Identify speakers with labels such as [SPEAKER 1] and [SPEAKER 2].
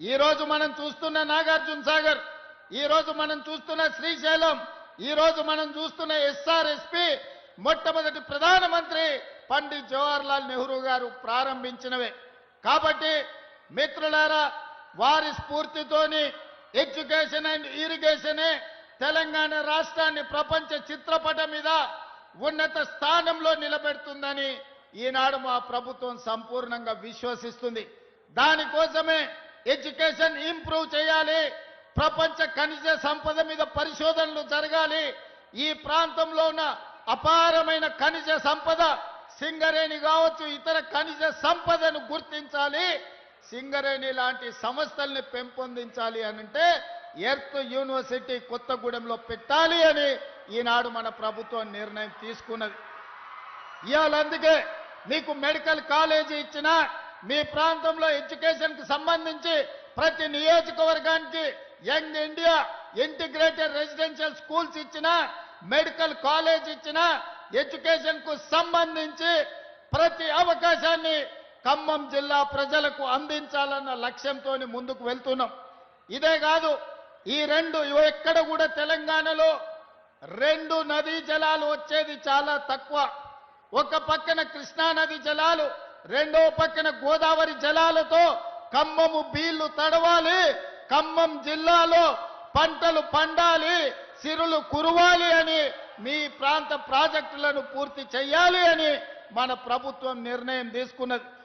[SPEAKER 1] ఈ రోజు మనం చూస్తున్న నాగార్జున సాగర్ ఈ రోజు మనం చూస్తున్న శ్రీశైలం ఈ రోజు మనం చూస్తున్న ఎస్ఆర్ఎస్పి మొట్టమొదటి ప్రధానమంత్రి పండిత్ జవహర్లాల్ నెహ్రూ గారు ప్రారంభించినవే. కాబట్టి మిత్రులారా వారి స్ఫూర్తితోని ఎడ్యుకేషన్ అండ్ ఇరిగేషనే తెలంగాణ రాష్ట్రాన్ని ప్రపంచ చిత్రపటం మీద ఉన్నత స్థానంలో నిలబెడుతుందని ఈనాడు మా ప్రభుత్వం సంపూర్ణంగా విశ్వసిస్తుంది. దానికోసమే ఎడ్యుకేషన్ ఇంప్రూవ్ చేయాలి. ప్రపంచ ఖనిజ సంపద మీద పరిశోధనలు జరగాలి. ఈ ప్రాంతంలో ఉన్న అపారమైన ఖనిజ సంపద సింగరేణి కావచ్చు ఇతర ఖనిజ సంపదను గుర్తించాలి. సింగరేణి లాంటి సంస్థల్ని పెంపొందించాలి అనంటే ఎర్త్ యూనివర్సిటీ కొత్తగూడెంలో పెట్టాలి అని ఈనాడు మన ప్రభుత్వం నిర్ణయం తీసుకున్నది. ఇవాళ అందుకే మీకు మెడికల్ కాలేజీ ఇచ్చిన మీ ప్రాంతంలో ఎడ్యుకేషన్కి సంబంధించి ప్రతి నియోజకవర్గానికి young India integrated residential schools ఇచ్చిన మెడికల్ కాలేజ్ ఇచ్చిన ఎడ్యుకేషన్కు సంబంధించి ప్రతి అవకాశాన్ని ఖమ్మం జిల్లా ప్రజలకు అందించాలన్న లక్ష్యంతో ముందుకు వెళ్తున్నాం. ఇదే కాదు ఈ రెండు ఎక్కడ కూడా తెలంగాణలో రెండు నదీ జలాలు వచ్చేది చాలా తక్కువ. ఒక పక్కన కృష్ణా నది జలాలు రెండో పక్కన గోదావరి జలాలతో ఖమ్మము బీళ్ళు తడవాలి ఖమ్మం జిల్లాలో పంటలు పండాలి సిరులు కురవాలి అని మీ ప్రాంత ప్రాజెక్టులను పూర్తి చేయాలి అని మన ప్రభుత్వం నిర్ణయం తీసుకున్నది.